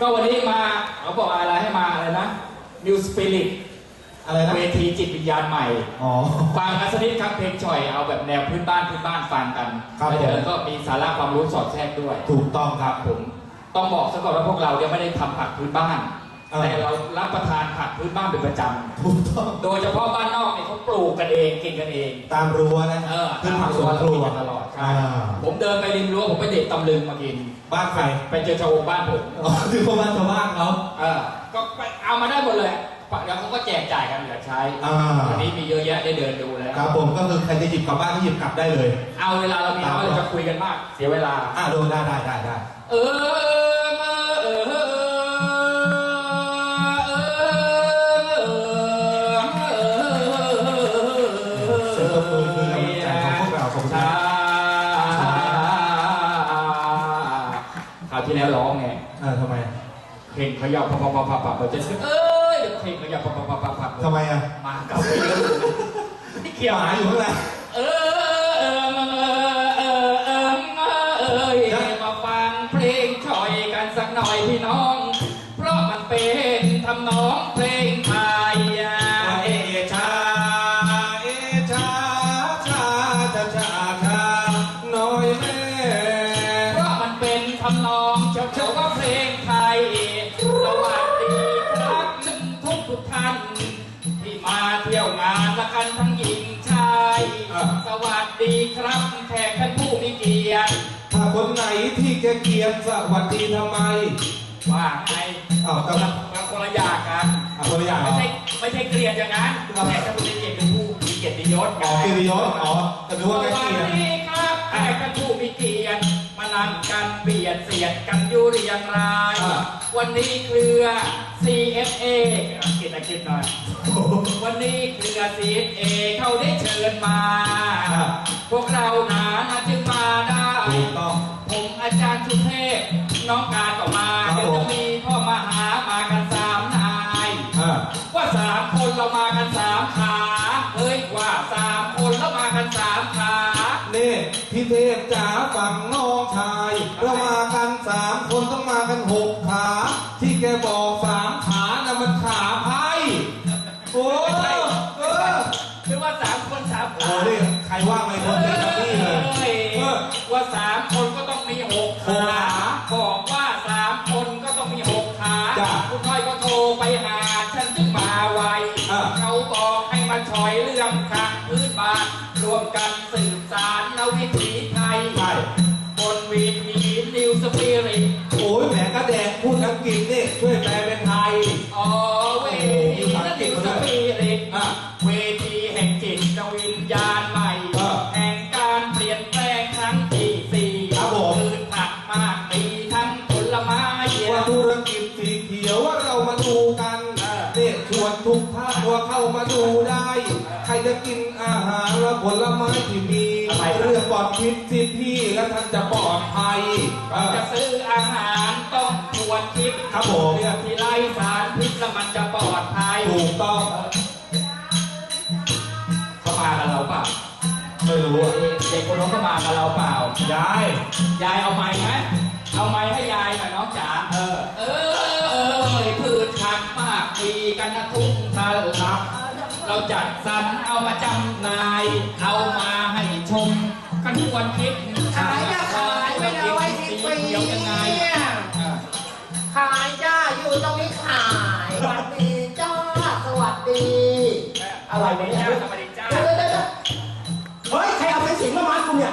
ก็วันนี้มาเขาบอกอะไรให้มาอะไรนะ New Spirit อะไรนะเวทีจิตวิญญาณใหม่ อ๋อ ฟังกันสักนิดครับเพลงฉ่อยเอาแบบแนวพื้นบ้านพื้นบ้านฟังกันครับแล้วเดี๋ยวผม ก็มีสาระความรู้สอดแทรกด้วย ถูกต้องคครัรับบผม ต้องบอกซะก่อนว่าพวกเราเนี่ยไม่ได้ทำผักพื้นบ้านเออ แต่เรารับประทานผักพื้นบ้านเป็นประจถูกต้องำโดยเฉพาะบ้านนอกเนี่ยเขาปลูกกันเองกินกันเอง ตามรั้วนะเออขึ้นผักสวนครัวตลอดใช่อ่าผมเดินไปริมรั้วผมไปเด็ดตำลึงมากิน บ้านใครไปเจอชาวบ้านผมอ๋อคือประมาณชาวบ้านเขาเออก็ไปเอามาได้หมดเลยแล้วเขาก็แจกจ่ายกันเหลือใช้อ่าวันนี้มีเยอะแยะได้เดินดูแล้ว ครับผมก็คือใครจะหยิบกลับบ้านก็หยิบกลับได้เลย เอาเวลาเรามีน้อยเราจะคุยกันมาก เสียเวลา อ่าโดนได้ได้ได้ได้ เออ ที่แล้วร้องไงเออทำไมเพลงเขยับพับพับพับพับพับเราจะเอ้ยเพลงเขยับพับพับพับพับพับทำไมอะมาเก่าไปเยอะไม่เกี่ยวหมาอยู่ข้างในเออ คนไหนที่แกเกลียดสวัสดีทำไมว่าไงอ้าวกำลังบางคนละอย่างกัน อะคนละอย่างเหรไม่อ ใช่ไม่ใช่เกลียดอย่างนั้นแขกท่านผู้มีเกียรติเป็นผู้มีเกียรติยศอ๋อเกียรติยศอ๋อแต่ดูว่าแกสเกวัสลียดดีครับแขกท่านผู้มีเกียรติมานั่งกันเบียดเสียดกันอยู่เรียงรายวันนี้เครือ CFA กินอะไรกินหน่อย วันนี้เครือ CFA เขาได้เชิญมาพวกเราหนานา พี่เทพจ๋าฝั่งน้องชายเรามากันสามคนต้องมากันหกขา ที่แกบอกสามขาน่ะมันขาไพ่โอ้ไม่ใช่เออหรือว่าสามคนสามโอ้ขา นี่ใครว่าไม่คนเป็นแบบนี้เลย เอ้ยเออว่าสามคนก็ต้องมีห นวิถีไทยใช่บนเวีทีนิวสปิริตโอ้ยแหมกระแดกพูดอังกฤษนี่ช่วยแปลเป็นไทย อ๋อเวทีนั่นนิวสปิริตอะเวทีแห่งจิตวิญญาณใหม่ เออ แห่งการเปลี่ยนแปลงครั้งที่สี่ครับผม พืชผักมากมีทั้งผลไม้ ว่าธุรกิจสีเขียวว่าเรามาดูกันเนี่ยชวนทุกท่านว่าเข้ามาดูได้ใคร จะกินอาหารและผลไม้ที่มีเรื่องปลอดพิษสิพี่และท่านจะปลอดภัยเออ จะซื้ออาหารต้องควรคิดครับผมเรื่องที่ไร้สารพิษแล้วมันจะปลอดภัยถูกต้องเขามากับเราเปล่าไม่รู้อะเด็กคนนั้นเขามากับเราเปล่า ยาย ยายเอาไม้ไหมเอาไม้ให้ยายหน่อยน้องจ๋าเออ เออเออไม่พืชผักมากมีกันนะทุ่งทะลัก เราจัดสรรเอามาจำหน่าย เอามาให้ชม กันทุกวันคิดขายจะขายไม่ได้ไว้ที่ฟรีเดียวยังไงอะขายจ้าอยู่ตรงนี้ขายสวัสดีจ้าสวัสดีอะไรวะเนี่ยสวัสดีจ้าเดี๋ยวเดี๋ยวเดี๋ยวเฮ้ย ใครเอาไปสิงมามัดกูเนี่ย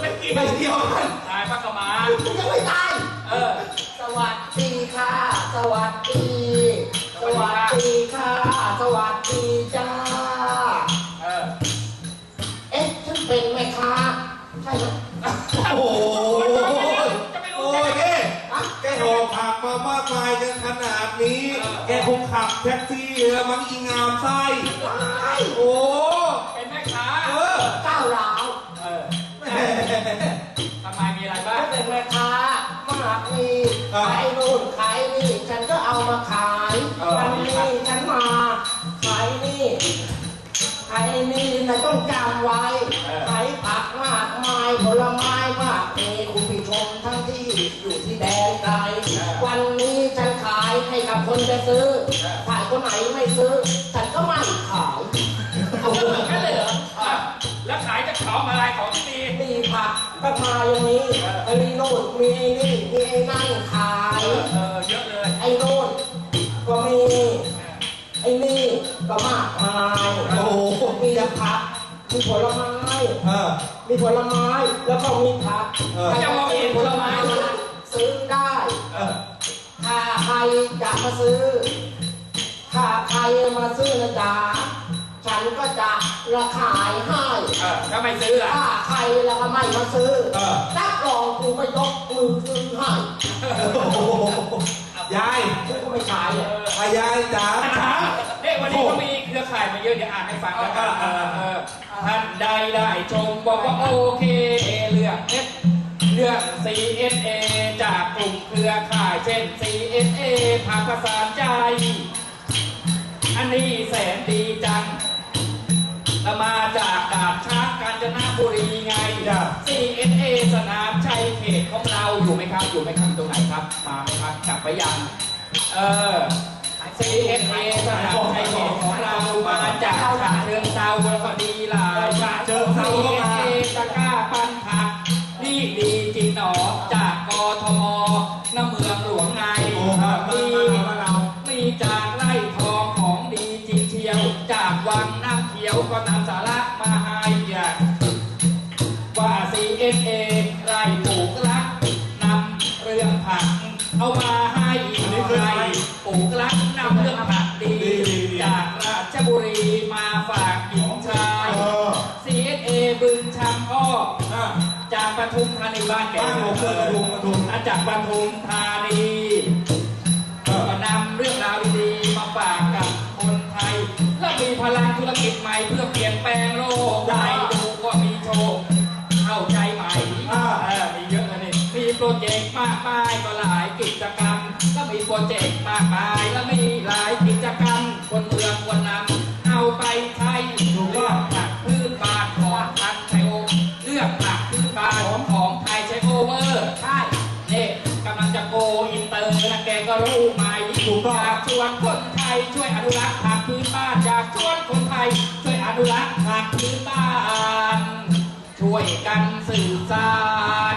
ไม่เกี่ยวไม่เกี่ยวกันตายพักกมากูยังไม่ตาย ใช่ไหมโอ้โหจะไม่รู้โอ้จะยไม่รู้นี่แกหอบผักมามากมายกันขนาดนี้ แกคงขับแท็กซี่แล้วมั้งอีงามไส้ ว้ายโอ้ เป็นแม่ค้า เออก้าวร้าว ผักมากมายผลไม้มากมีคุณผู้ชมทั้งที่อยู่ที่แดนไกลวันนี้ฉันขายให้กับคนจะซื้อถ้าคนไหนไม่ซื้อ ฉันก็ไม่ขายเอาเหรอแค่เลยเหรออะแล้วขายจะของอะไรของที่ดีมีผักก็มาอย่างนี้ไอ้นี่โน่นมีไอ้นี่มีไอ้นั่นขายเออเออเยอะเลยไอ้โน่นก็มีไอ้นี่ก็มากมายโอ้โหมีแต่ผัก มีผลไม้ เออ มีผลไม้ แล้วก็มีผักเออจะมองเห็นผลไม้ซื้อได้เออถ้าใครจะมาซื้อ ถ้าใครมาซื้อนะจ๊ะฉันก็จะราขายให้ เออถ้าไม่ซื้อล่ะ ถ้าใครแล้วก็ไม่มาซื้อเออรับรองกูไม่ยกมือซื้อให้โอ้โหยายกูก็ไม่ขายเลยอายายจ๋าเนี่ยวันนี้ก็มีเครือข่ายมาเยอะเดี๋ยวอ่านให้ฟังแล้วกันเออเออ ท่านใดได้ชมบอกว่าโอเค เลือกเอสเลือก CSA จากกลุ่มเครือข่ายเช่น CSA ภาคประสานใจ อันนี้แสนดีจังเรามาจากดาบช้างกาญจนบุรีไงจ้ะ CSA สนามชัยเขตของเราอยู่ไหมครับ อยู่ไหมครับตรงไหนครับ มาไหมครับกลับไปยัง เออ CSA สนามชัยเขตของเรามาจากฉะเชิงเซาแล้วก็ดีหลายฉะเชิงเทราก็มาตะกร้าปันผัก นี่ดีจริงหนอจากกทมน้ำเมืองหลวงไงมีมาจากไร่ทองของดีจริงเชียวจากวังน้ำเขียวก็นำสาระมาให้อะว่า CSA ไร่ปลูกรักนำเรื่องผักเอามา ปทุมธานีบ้านแกบ้านผมเกิดปทุมปทุม อาจากปทุมธานีเออก็นำเรื่องราวดีๆมาฝากกับคนไทย และมีพลังธุรกิจใหม่เพื่อเปลี่ยนแปลงโลกได้ดูก็มีโชคเข้าใจไหมอ่าเออมีเยอะเลยนี่มีโปรเจกต์มากมายก็หลายกิจกรรม ก็มีโปรเจกต์มากมายและมี รู้ไหมถูกต้องอยากชวนคนไทยช่วยอนุรักษ์ผักพื้นบ้านอยากชวนคนไทยช่วยอนุรักษ์ผักพื้นบ้าน ช่วยกันสื่อสาร